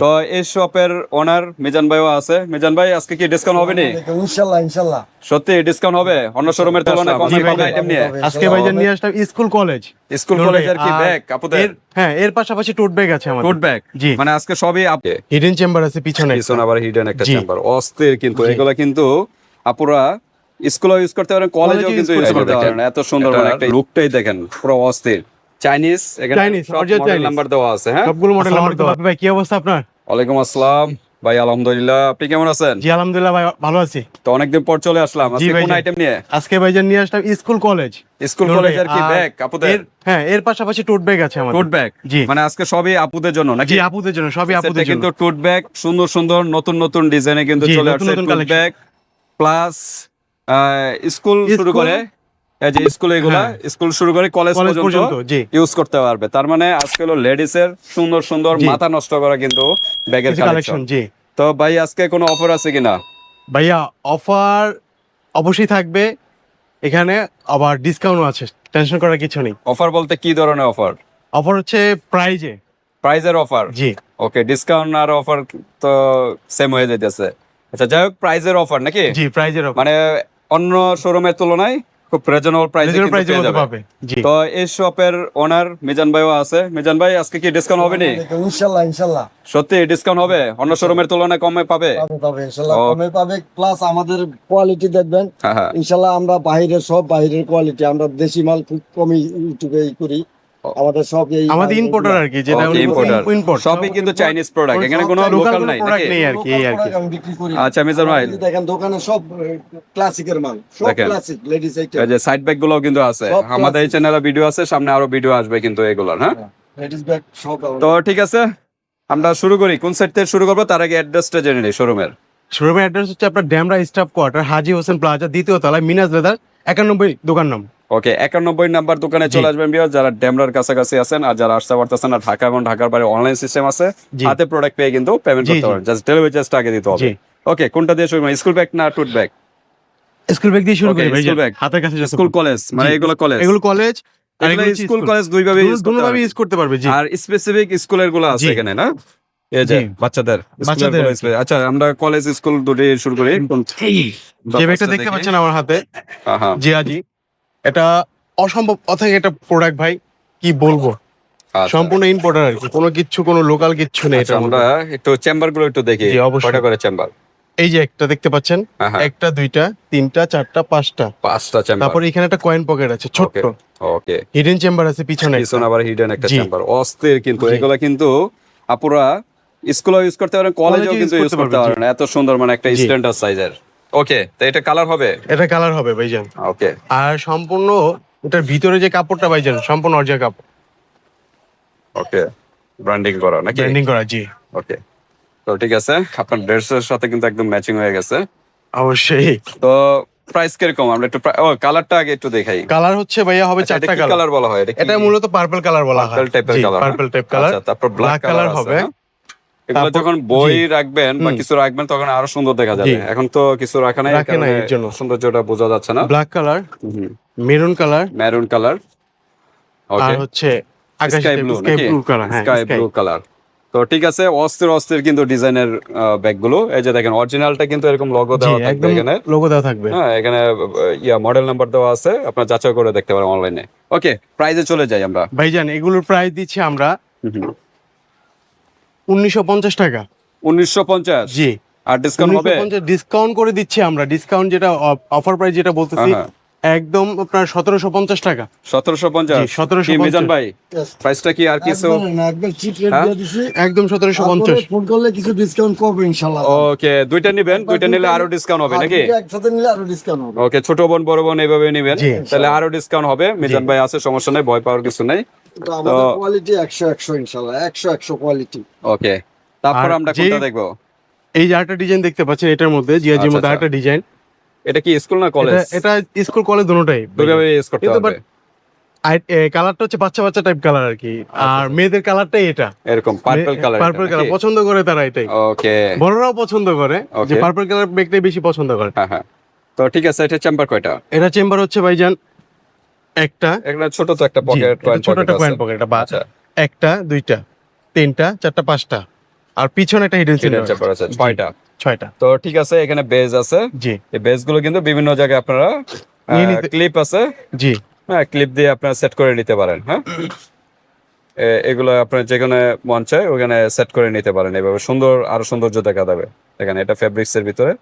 তো এই শপের ওনার মিজান ভাইও আছে। মিজান ভাই আজকে কি ডিসকাউন্ট হবে নি? ইনশাল্লাহ ইনশাল্লাহ। সত্যি ডিসকাউন্ট হবে? অন্য শোরুমের তুলনায় কম ভাই, আইটেম নিয়ে আজকে ভাইজান নিয়ে আসলাম স্কুল কলেজ স্কুল কলেজের কি ব্যাগ আপুদের হ্যাঁ এর পাশাপাশি টোট ব্যাগ আছে আমাদের। টোট ব্যাগ জি। মানে আজকে সবই আপে হিডেন চেম্বার আছে পিছনে পিছনে আবার হিডেন একটা চেম্বার অস্থির কিন্তু। এগুলা কিন্তু আপুরা স্কুলে ইউজ করতে পারেন কলেজেও কিন্তু ইউজ করতে করতে পারেন। এত সুন্দর মানে একটা লুকটাই দেখেন পুরো অস্থির। চাইনিজ। নাম্বার দেওয়া আছে হ্যাঁ? সবগুলো মডেল আমার তো ভাই কি অবস্থা আপনার? ওয়ালাইকুম আসসালাম। ভাই আলহামদুলিল্লাহ আপনি কেমন আছেন? জি আলহামদুলিল্লাহ ভাই ভালো আছি। তো অনেকদিন পর চলে আসলাম আজকে কোন আইটেম নিয়ে? আজকে ভাইজান নিয়ে আসলাম স্কুল কলেজ স্কুল টোট কলেজের কি ব্যাগ আপুদের? হ্যাঁ এর পাশাপাশি টোট ব্যাগ আছে আমাদের। টোট ব্যাগ জি। মানে আজকে সবই আপুদের জন্য নাকি? জি আপুদের জন্য সবই আপুদের জন্য। কিন্তু টোট ব্যাগ সুন্দর সুন্দর নতুন নতুন ডিজাইনে কিন্তু চলে আসছে টোট ব্যাগ প্লাস স্কুল শুরু করে যে স্কুল এগুলা হ্যাঁ। স্কুল শুরু করে কলেজ পর্যন্ত ইউজ করতে পারবে। তার মানে আজকে হলো লেডিস এর সুন্দর সুন্দর মাথা নষ্ট করা কিন্তু ব্যাগের কালেকশন কালেকশন জি। তো ভাই আজকে কোনো অফার আছে কিনা? ভাইয়া অফার অবশ্যই থাকবে। এখানে আবার ডিসকাউন্টও আছে টেনশন করার কিছু নেই। অফার বলতে কি ধরনের অফার অফার হচ্ছে প্রাইজে প্রাইজের অফার জি। ওকে ডিসকাউন্ট আর অফার তো সেম হয়ে যাইতেছে। আচ্ছা যাই হোক প্রাইজের অফার নাকি? জি প্রাইজের অফার মানে অন্য শোরুমের তুলনায় খুব রিজনেবল প্রাইসে পেয়ে যাবে। তো এই শপের ওনার মিজান ভাইও আছে। মিজান ভাই আজকে কি ডিসকাউন্ট হবে নি? ইনশাআল্লাহ ইনশাআল্লাহ। সত্যি ডিসকাউন্ট হবে? অন্য শোরুমের তুলনায় কমে পাবে? পাবে ইনশাআল্লাহ কমে পাবে প্লাস আমাদের কোয়ালিটি দেখবেন। হ্যাঁ হ্যাঁ। ইনশাল্লাহ আমরা বাইরের সব বাইরের কোয়ালিটি আমরা দেশি মাল খুব কমই ইউটিউবে ই করি। আমাদের সব এই আমাদের ইম্পোর্টার আর কি যেটা Okay, importer। ইম্পোর্ট সবই কিন্তু চাইনিজ প্রোডাক্ট এখানে কোনো লোকাল নাই। প্রোডাক্ট নেই আর কি এই আর কি আমি বিক্রি করি। আচ্ছা মিজান ভাই। দেখেন দোকানে সব ক্লাসিকের মাল। সব ক্লাসিক লেডিস এই আইটেম যে সাইড ব্যাগগুলো কিন্তু আছে। আমাদের এই। চ্যানেলে ভিডিও আছে সামনে আরও ভিডিও আসবে কিন্তু এগুলোর হ্যাঁ? লেডিস ব্যাগ সব তো ঠিক আছে আমরা শুরু করি। কোন সাইড থেকে শুরু করব? তার আগে অ্যাড্রেসটা জেনে নিই শোরুমের শোরুমের অ্যাড্রেস হচ্ছে আপনার Demra staff quarter Haji Hossain plaza দ্বিতীয় তলায় মিনাজ লেদার একানব্বই দোকান নাম ওকে একানব্বই নাম্বার দোকানে চলে আসবেন বিয়ার যারা ড্যামরার কাছাকাছি আছেন আর যারা আসতে পারতেছেন আর ঢাকা এবং ঢাকার বাইরে অনলাইন সিস্টেম আছে হাতে প্রোডাক্ট পেয়ে কিন্তু পেমেন্ট করতে পারেন জাস্ট ডেলিভারি চার্জটা আগে দিতে হবে। ওকে কোনটা দিয়ে শুরু স্কুল ব্যাগ না টুট ব্যাগ স্কুল ব্যাগ দিয়ে শুরু করি ভাই bag। হাতের কাছে স্কুল কলেজ মানে জি। এগুলো কলেজ এগুলো কলেজ স্কুল কলেজ দুই ভাবে ইউজ করতে পারবে। জি। আর স্পেসিফিক স্কুলেরগুলো আছে এখানে না? এই যে বাচ্চাদের বাচ্চাদের আচ্ছা আমরা কলেজ স্কুল দুটি শুরু করি। যে ব্যাগটা দেখতে পাচ্ছেন আমার হাতে। হ্যাঁ জিয়াজি। এটা অসম্ভব অথচ এটা প্রোডাক্ট ভাই কি বলব? সম্পূর্ণ ইম্পোর্টার আর কি কোনো কিচ্ছু কোনো লোকাল কিচ্ছু নেই আচ্ছা এটার আমরা একটু চেম্বারগুলো একটু দেখি কয়টা করে চেম্বার এই যে একটা দেখতে পাচ্ছেন হ্যাঁ হ্যাঁ। একটা দুইটা তিনটা চারটা পাঁচটা। পাঁচটা চেম্বার তারপর এখানে একটা কয়েন পকেট আছে ছোট ওকে হিডেন চেম্বার আছে পিছনে পিছনে আবার হিডেন একটা চেম্বার অস্থির কিন্তু। এগুলা কিন্তু আপুরা স্কুলে ইউজ করতে পারেন কলেজেও কলেজে কিন্তু ইউজ করতে পারেন। এত সুন্দর মানে একটা। স্ট্যান্ডার্ড সাইজের ওকে তো এটা কালার হবে? এটা কালার হবে ভাইজান। ওকে আর সম্পূর্ণ এটার ভিতরে যে কাপড়টা ভাইজান সম্পূর্ণ অরিজিনাল কাপড়। ওকে ব্র্যান্ডিং করা নাকি? ব্র্যান্ডিং করা জি। ওকে তো ঠিক আছে আপনার ড্রেসের সাথে কিন্তু একদম ম্যাচিং হয়ে গেছে। অবশ্যই। তো প্রাইস কীরকম? আমরা একটু ও কালারটা আগে একটু দেখাই। কালার হচ্ছে ভাইয়া হবে আচ্ছা, চারটা কালার কালার বলা হয়? এটা মূলত পার্পল কালার বলা হয়। type এর colour, পার্পল টাইপ কালার তারপর ব্ল্যাক কালার হবে। হবে। এগুলো যখন বই রাখবেন বা কিছু রাখবেন তখন আরও সুন্দর দেখা যাবে। এখন তো কিছু রাখা নাই রাখে নাই এর জন্য। সৌন্দর্যটা বোঝা যাচ্ছে না। Black colour maroon colour maroon colour আর হচ্ছে sky blue sky blue colour তো ঠিক আছে অস্থির অস্থির কিন্তু ডিজাইনের ব্যাগগুলো এই যে দেখেন অরিজিনালটা কিন্তু এরকম লোগো দেওয়া থাকবে একদম এখানে। লোগো দেওয়া থাকবে। হ্যাঁ এখানে ইয়া মডেল নাম্বার দেওয়া আছে। আপনার যাচাই করে দেখতে পারেন অনলাইনে ওকে প্রাইজে চলে যাই আমরা। ভাইজান এগুলোর প্রাইস দিচ্ছি আমরা উনিশশো পঞ্চাশ টাকা। উনিশশো পঞ্চাশ? জি। আর ডিসকাউন্ট হবে? ডিসকাউন্ট করে দিচ্ছি আমরা। ডিসকাউন্ট যেটা অফার প্রাইস যেটা বলতেছি একদম আপনার সতেরোশো পঞ্চাশ টাকা। সতেরোশো পঞ্চাশ? জি, 1750 মিজান ভাই? প্রাইসটা কি আর কিছু? একদম রেট হ্যাঁ? দিয়ে দিছি। একদম সতেরোশো পঞ্চাশ। ফোন করলে কিছু ডিসকাউন্ট করবে ইনশাআল্লাহ। ওকে দুইটা নিবেন? দুইটা নিলে আরও ডিসকাউন্ট হবে নাকি? একসাথে নিলে আরও ডিসকাউন্ট হবে। ওকে ছোট বোন বড় বোন এইভাবে নিবেন। তাহলে আরও ডিসকাউন্ট হবে। মিজান ভাই আছে সমস্যা নেই ভয় পাওয়ার কিছু নেই। কোয়ালিটি একশো একশো ইনশাআল্লাহ একশো একশো কোয়ালিটি ওকে তারপর আমরা কোনটা দেখব? এই যে আরেকটা ডিজাইন দেখতে পাচ্ছেন এটার মধ্যে জিয়াজির আচ্ছা, মধ্যে আচ্ছা। আরেকটা ডিজাইন এটা কি স্কুল না কলেজ এটা স্কুল কলেজ দুটোটাই দুইভাবে ইউজ করতে হবে। কালারটা হচ্ছে বাচ্চা বাচ্চা টাইপ কালার আর কি। আর মেয়েদের কালারটাই এটা। এরকম পার্পল কালার পার্পল কালার পছন্দ করে তারা এটাই। ওকে। বড়রাও পছন্দ করে যে পার্পল কালার বেশি পছন্দ করে। হ্যাঁ হ্যাঁ। তো ঠিক আছে এটা চেম্বার কয়টা? এটা চেম্বার হচ্ছে ভাইজান একটা একটা ছোট তো একটা পকেট ছোট একটা কয়েন পকেট এটা আচ্ছা। একটা দুইটা তিনটা চারটা পাঁচটা। আর পিছনে একটা হিডেন সেন্টার আছে। ছয়টা। ছয়টা। তো ঠিক আছে এখানে বেজ আছে। জি। এই বেজগুলো কিন্তু বিভিন্ন জায়গায় আপনারা ক্লিপ আছে। জি। হ্যাঁ ক্লিপ দিয়ে আপনারা সেট করে নিতে পারেন হ্যাঁ। এগুলো আপনার যেখানে মন চায় ওখানে সেট করে নিতে পারেন। এভাবে সুন্দর আরও সৌন্দর্য দেখা যাবে। এখানে এটা ফেব্রিক্স এর ভিতরে।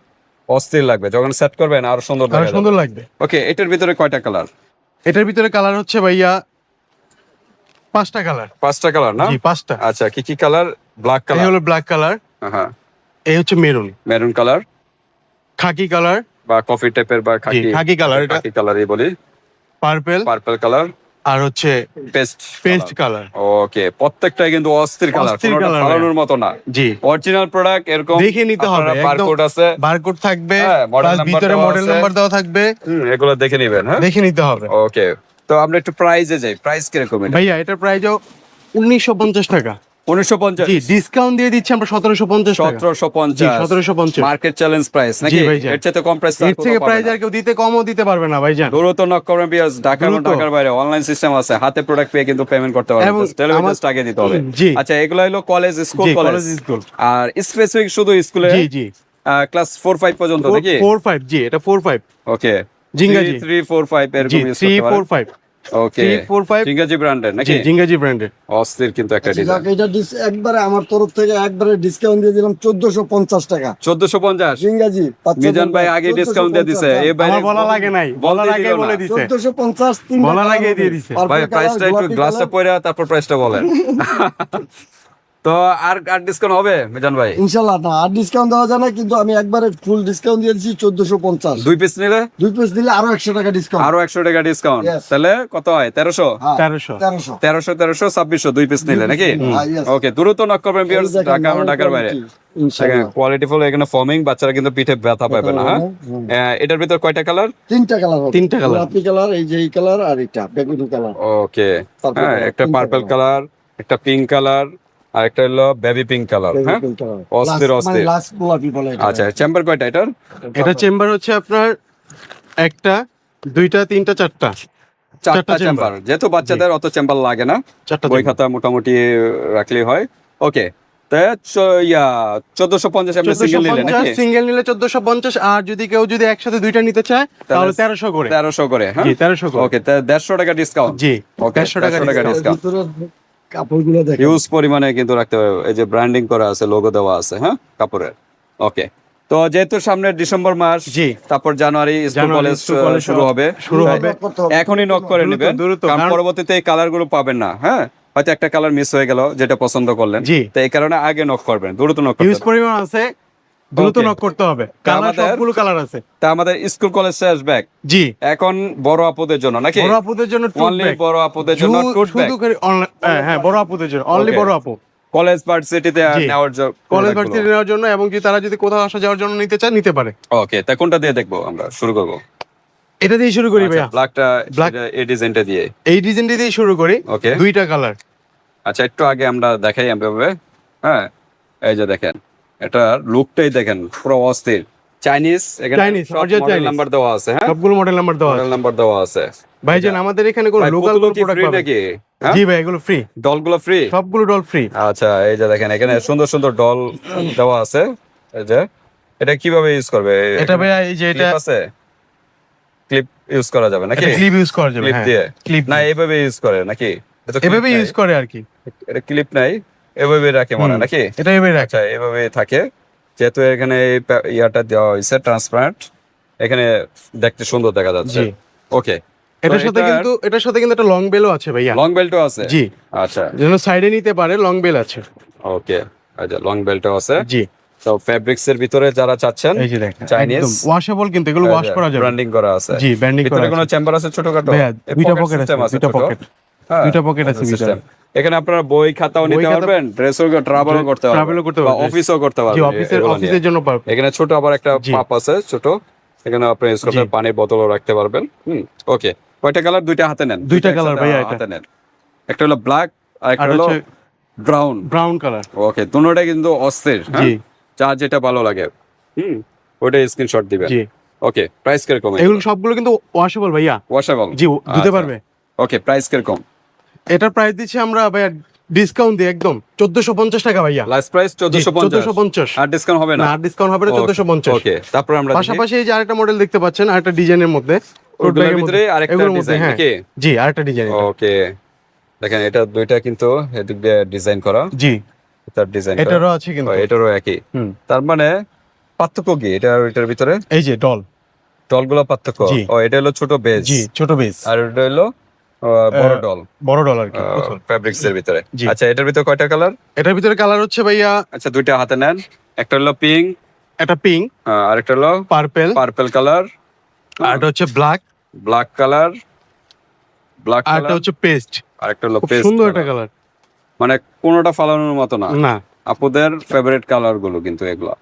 অস্থির লাগবে যখন সেট করবেন আরও সুন্দর সুন্দর লাগবে। ওকে এটার ভিতরে কয়টা কালার এটার ভিতরে কালার হচ্ছে ভাইয়া পাঁচটা কালার পাঁচটা কালার না? জি পাঁচটা। আচ্ছা কি কি কালার ব্ল্যাক এই কালার হলো ব্ল্যাক কালার হ্যাঁ এই হচ্ছে maroon maroon colour khaki colour বা কফি টাইপের বা খাকি খাকি কালার এটা। খাকি কালারই বলি। পার্পল পার্পল কালার আর হচ্ছে পেস্ট পেস্ট কালার ওকে প্রত্যেকটাই কিন্তু অস্থির কালার কোনোটা ফালানোর মতো না। জি। অরিজিনাল প্রোডাক্ট এরকম দেখে নিতে হবে। বারকোড আছে। বারকোড থাকবে হ্যাঁ, ভিতরে মডেল নাম্বার দেওয়া থাকবে। এগুলো দেখে নিবেন হ্যাঁ? দেখে নিতে হবে। ওকে তো আমরা একটু প্রাইজে যাই। প্রাইস কীরকম এটা? ভাইয়া এটার প্রাইসও উনিশশো পঞ্চাশ টাকা। উনিশশো পঞ্চাশ। ডিসকাউন্ট দিয়ে দিচ্ছি আমরা সতেরোশো পঞ্চাশ সতেরোশো পঞ্চাশ। সতেরোশো পঞ্চাশ। মার্কেট চ্যালেঞ্জ প্রাইস নাকি? এর চাইতে কম প্রাইস এর থেকে প্রাইস আর কেউ দিতে কমও দিতে পারবে না ভাইজান। দ্রুত নক করবেন বিয়াস ঢাকা এবং ঢাকার বাইরে অনলাইন সিস্টেম আছে হাতে প্রোডাক্ট পেয়ে কিন্তু পেমেন্ট করতে পারবেন। ডেলিভারি আগে দিতে হবে। আচ্ছা এগুলো হলো কলেজ স্কুল জি কলেজ স্কুল আর স্পেসিফিক শুধু স্কুলে জি জি। ক্লাস ফোর ফাইভ পর্যন্ত নাকি? ফোর ফাইভ জি এটা ফোর ফাইভ ওকে জিঙ্গাজি। থ্রি ফোর ফাইভ জি এরকম ইউজ করতে ওকে থ্রি ফোর ফাইভ জিঙ্গাজি ব্র্যান্ডের নাকি? জিঙ্গাজি ব্র্যান্ডের অস্থির কিন্তু একটা আচ্ছা, ডিজাইন এটা একবারে আমার তরফ থেকে একবারে ডিসকাউন্ট দিয়ে দিলাম চোদ্দশো পঞ্চাশ টাকা। চোদ্দশো পঞ্চাশ? ইংরাজি মিজান ভাই আগে ডিসকাউন্ট দিয়ে দিছে এই বাইরে আমার বলা লাগে নাই বলা না। বলে দিছে। 1450 তিন বলা লাগে দিয়ে দিছে। ভাই প্রাইসটা একটু গ্লাসে পড়া তারপর প্রাইসটা বলেন। তো আর আর ডিসকাউন্ট হবে মিজান ভাই? ইনশাল্লাহ না আর ডিসকাউন্ট দেওয়া যায় না কিন্তু আমি একবারে ফুল ডিসকাউন্ট দিয়ে দিচ্ছি চোদ্দশো পঞ্চাশ। দুই পিস নিলে? দুই পিস দিলে আরও একশো টাকা ডিসকাউন্ট আরও একশো টাকা ডিসকাউন্ট তাহলে কত হয়? তেরোশো? তেরোশো। তেরোশো। তেরোশো তেরোশো ছাব্বিশশো দুই পিস নিলে নাকি? হ্যাঁ. ওকে দ্রুত নক করবেন বিয়ার্স ঢাকা এবং ঢাকার বাইরে। কোয়ালিটি ফুল এখানে ফর্মিং বাচ্চারা কিন্তু পিঠে ব্যথা পাবে না হ্যাঁ? আহ, এটার ভিতর কয়টা কালার তিনটা কালার তিনটা colour। গোলাপি কালার এই যে এই কালার আর এটা বেগুনি কালার ওকে হ্যাঁ একটা পার্পল কালার একটা পিঙ্ক কালার আর একটা হলো বেবি পিঙ্ক কালার হ্যাঁ? অস্থির, অস্থির। বলে এটা। আচ্ছা চেম্বার কয়টা এটার? এটা চেম্বার হচ্ছে আপনার একটা দুইটা তিনটা চারটা। চারটা চেম্বার যেহেতু বাচ্চাদের অত চেম্বার লাগে না চারটা বই খাতা মোটামুটি রাখলেই হয়। ওকে ইয়া চোদ্দশো পঞ্চাশ আপনি সিঙ্গেল নিলে নাকি? সিঙ্গেল নিলে চোদ্দশো পঞ্চাশ আর যদি কেউ যদি একসাথে দুইটা নিতে চায় তাহলে তেরোশো করে। তেরোশো করে হ্যাঁ? তেরোশো ওকে দেড়শো টাকা ডিসকাউন্ট জি দেড়শো টাকা। ডিসকাউন্ট কাপড়গুলো দেখেন। হিউজ পরিমাণে কিন্তু রাখতে হবে। এই যে ব্র্যান্ডিং করা আছে লোগো দেওয়া আছে হ্যাঁ? কাপড়ের। ওকে তো যেহেতু সামনে ডিসেম্বর মাস জি। তারপর জানুয়ারি স্কুল কলেজ শুরু হবে। শুরু হবে। এখনই নক করে নেবেন। কারণ পরবর্তীতে এই কালারগুলো পাবেন না হ্যাঁ? হয়তো একটা কালার মিস হয়ে গেল যেটা পছন্দ করলেন। তো এই কারণে আগে নক করবেন দ্রুত নক ইউজ করবেন পরিমাণ আছে। দ্রুত নক করতে হবে। কালার সবগুলো কালার আছে। তা আমাদের স্কুল কলেজ শেষ ব্যাগ জি। এখন বড় আপুদের জন্য নাকি? বড় আপুদের জন্য অনলি বড় আপুদের জন্য শুধু করে হ্যাঁ, হ্যাঁ বড় আপুদের জন্য। অনলি. বড় আপু। কলেজ ভার্সিটিতে। নেওয়ার জন্য কলেজ ভার্সিটি নেওয়ার জন্য এবং যদি তারা যদি কোথাও আসা যাওয়ার জন্য নিতে চায় নিতে পারে। ওকে তা কোনটা দিয়ে দেখব আমরা? শুরু করব। এটা দিয়ে শুরু করি ভাইয়া। ব্ল্যাকটা Black- এই ডিজাইনটা দিয়ে। এই ডিজাইনটি দিয়ে শুরু করি। ওকে দুইটা কালার আচ্ছা একটু আগে আমরা দেখাই এভাবে। হ্যাঁ এই যে দেখেন। এটা লুকটাই দেখেন পুরো অস্থির। চাইনিজ এখানে মডেল Chinese। নাম্বার দেওয়া আছে হ্যাঁ? সবগুলো মডেল নাম্বার দেওয়া আছে। মডেল নাম্বার দেওয়া আছে। ভাইজান আমাদের এখানে কোনো ভাই, লোকাল পুতুলও কি প্রোডাক্ট পাবেন? নাকি? হ্যাঁ? জি ভাই এগুলো ফ্রি ডলগুলো ফ্রি সবগুলো ডল ফ্রি আচ্ছা এই যে দেখেন এখানে সুন্দর সুন্দর ডল দেওয়া আছে। এই যে এটা কীভাবে ইউজ করবে? এটা ভাইয়া এই যে এটা আছে? ক্লিপ ইউজ করা যাবে নাকি? ক্লিপ ইউজ করা যাবে ক্লিপ হ্যাঁ। দিয়ে? ক্লিপ না এইভাবে ইউজ করে নাকি? এভাবে ইউজ করে আর কি। এটা ক্লিপ নাই? এভাবে রাখে মনে নাকি? এটা এভাবে রাখে। আচ্ছা এভাবে থাকে। যেহেতু এখানে এই ইয়াটা দেওয়া হয়েছে ট্রান্সপারেন্ট এখানে দেখতে সুন্দর দেখা যাচ্ছে। ওকে এটার সাথে কিন্তু এটার সাথে কিন্তু একটা লং বেলও আছে ভাইয়া। লং বেল্টও আছে? জি। আচ্ছা। যেন সাইডে নিতে পারে লং বেল আছে। ওকে আচ্ছা লং বেল্টও আছে। জি। তো ফেব্রিক্স এর ভিতরে যারা চাচ্ছেন এই যে দেখেন Chinese? ওয়াশেবল কিন্তু এগুলো ওয়াশ করা যাবে। ব্র্যান্ডিং করা আছে। জি ব্যান্ডিং করা ভিতরে কোনো চেম্বার আছে ছোটখাটো? দুইটা পকেট আছে দুইটা? পকেট হ্যাঁ, দুইটা pocket আছে ভিতরে। এখানে আপনারা বই খাতাও নিতে পারবেন ড্রেসও ট্রাভেলও করতে পারবেন। travel করতে বা পারবেন। অফিসও করতে পারবেন অফিসের অফিসের জন্য পারবে এখানে ছোট আবার একটা পাপ আছে ছোট। এখানে আপনি জি। পানির বোতলও রাখতে পারবেন। হুম ওকে। কয়টা কালার দুইটা হাতে নেন। দুইটা ভাইয়া এটা। হাতে নেন। একটা হলো ব্ল্যাক আর একটা হলো ব্রাউন ব্রাউন কালার ওকে দুটোটা কিন্তু অস্থির হ্যাঁ? জি। যার যেটা ভালো লাগে। হুম ওইটা স্ক্রিনশট দিবেন। জি। ওকে প্রাইস কীরকম এগুলো? সবগুলো কিন্তু ওয়াশেবল ভাইয়া। ওয়াশেবল জি ধুতে আচ্ছা। পারবে। ওকে প্রাইস কীরকম? এটার প্রাইস দিচ্ছি আমরা ভাইয়া ডিসকাউন্ট দিয়ে একদম। চোদ্দশো পঞ্চাশ টাকা ভাইয়া। লাস্ট প্রাইস চোদ্দশো চোদ্দশো পঞ্চাশ। আর ডিসকাউন্ট হবে না? আর ডিসকাউন্ট হবে না চোদ্দশো পঞ্চাশ। ওকে তারপর আমরা পাশাপাশি এই যে আরেকটা মডেল দেখতে পাচ্ছেন আরেকটা ডিজাইনের মধ্যে। ভিতরে আরেকটা ডিজাইন হ্যাঁ। জি আরেকটা ডিজাইন ওকে দেখেন এটা দুইটা কিন্তু এদিক দিয়ে ডিজাইন করা। জি। তার ডিজাইন এটারও আছে কিন্তু। এটারও একই। হুম। তার মানে পার্থক্য কি এটা এটার ভিতরে? এই যে ডল ডলগুলো পার্থক্য? ও এটা হলো ছোট বেজ জি ছোট বেস আর এটা হলো বড় ডল বড় ডল আর কি ফ্যাব্রিক্স এর ভিতরে। আচ্ছা এটার ভিতরে কয়টা কালার এটার ভিতরে কালার হচ্ছে ভাইয়া আচ্ছা দুইটা হাতে নেন। একটা হলো পিঙ্ক একটা পিঙ্ক আর একটা হলো পার্পেল পার্পল কালার আর একটা হচ্ছে ব্ল্যাক ব্ল্যাক কালার ব্ল্যাক আর একটা হচ্ছে পেস্ট আর একটা হলো পেস্ট সুন্দর একটা কালার মানে কোনোটা ফালানোর মতো না। না। আপুদের ফেভারিট কালারগুলো কিন্তু এগুলো।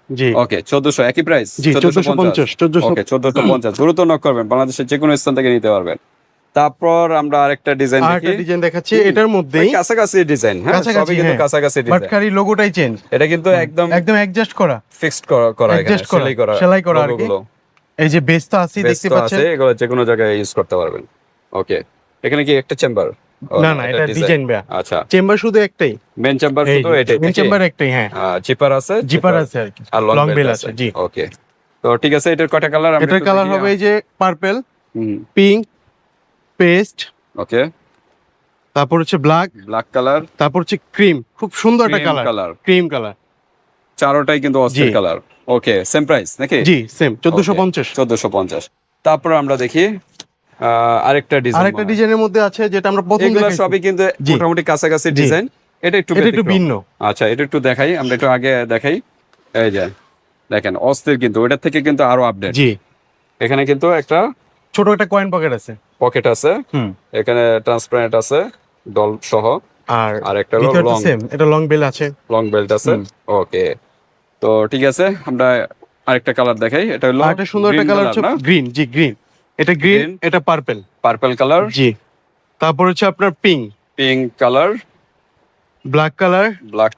ওকে চোদ্দশো একই প্রাইস চোদ্দশো পঞ্চাশ। ওকে চোদ্দশো পঞ্চাশ। দ্রুত নক করবেন বাংলাদেশের যে কোনো স্থান থেকে নিতে পারবেন। তারপর আমরা আরেকটা ডিজাইন দেখি। ডিজাইন দেখাচ্ছি। এটার মধ্যেই কাছাকাছি ডিজাইন হ্যাঁ সবই কিন্তু হ্যাঁ। কাছাকাছি ডিজাইন খালি লোগোটাই চেঞ্জ এটা কিন্তু একদম একদম অ্যাডজাস্ট করা। ফিক্সড করা করা Adjust করা, সেলাই করা সেলাই করা আর কি। এই যে বেস তো আছেই Base দেখতে তো পাচ্ছেন। আছে এগুলো যে কোনো জায়গায় ইউজ করতে পারবেন। ওকে এখানে কি একটা চেম্বার না না এটা ডিজাইন বেয়া আচ্ছা। চেম্বার শুধু একটাই। মেন চেম্বার শুধু এটাই মেন চেম্বার একটাই হ্যাঁ। জিপার আছে জিপার আছে আর কি। আর লং বেল আছে আছে, জি। ওকে তো ঠিক আছে এটার কয়টা কালার আমরা এটার কালার হবে এই যে পার্পল হুম। Pink paste okay. তারপর হচ্ছে ব্ল্যাক ব্ল্যাক কালার। তারপর হচ্ছে ক্রিম খুব সুন্দর একটা কালার কালার। Cream colour. চারোটাই কিন্তু অস্থির কালার। ওকে সেম প্রাইস নাকি? জি সেম চোদ্দশো পঞ্চাশ। চোদ্দশো পঞ্চাশ। তারপর আমরা দেখি আরেকটা ডিজাইন আরেকটা ডিজাইনের মধ্যে আছে যেটা আমরা প্রথম এগুলো সবই কিন্তু মোটামুটি কাছাকাছি। ডিজাইন এটা একটু এটা একটু ভিন্ন। আচ্ছা এটা একটু দেখাই। আমরা একটু আগে দেখাই। এই যে দেখেন অস্থির কিন্তু। ওটার থেকে কিন্তু আরও আপডেট জি। এখানে কিন্তু একটা ছোট একটা কয়েন পকেট আছে। পকেট আছে এখানে ট্রান্সপারেন্ট আছে ডল সহ। আর আর একটা লং এটা লং বেল আছে। লং বেল্ট আছে। ওকে তো ঠিক আছে আমরা আরেকটা কালার দেখাই। এটা হলো একটা সুন্দর একটা কালার হচ্ছে গ্রিন জি গ্রিন এটা গ্রিন এটা পার্পল পার্পল কালার জি। তারপর হচ্ছে আপনার pink pink colour black colour black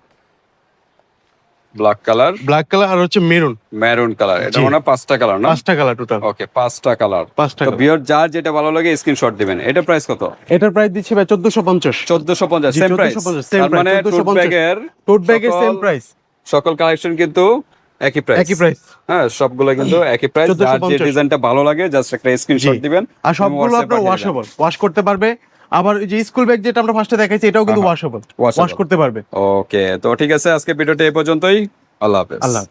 black colour black colour আর হচ্ছে মেরুন মেরুন কালার এটা মনে হয় পাঁচটা কালার না? পাঁচটা কালার টোটাল ওকে পাঁচটা কালার পাঁচটা তো। বিয়র যার যেটা ভালো লাগে স্ক্রিনশট দিবেন। এটা প্রাইস কত? এটার প্রাইস দিচ্ছি ভাই চোদ্দশো পঞ্চাশ। চোদ্দশো পঞ্চাশ জি, সেম প্রাইস তার মানে টোট ব্যাগের টোট ব্যাগের সেম সকল- প্রাইস সকল কালেকশন কিন্তু একই প্রাইস একই প্রাইস হ্যাঁ সবগুলো কিন্তু একই প্রাইস যার যে ডিজাইনটা ভালো লাগে জাস্ট একটা স্ক্রিনশট দিবেন। আর সবগুলো আপনার ওয়াশেবল ওয়াশ করতে পারবে আবার যে স্কুল ব্যাগ যেটা আমরা ফার্স্টে দেখাইছি এটাও কিন্তু ওয়াশেবল ওয়াশ করতে পারবে। ওকে তো ঠিক আছে আজকে ভিডিওটা এই পর্যন্তই। আল্লাহ হাফেজ। আল্লাহ।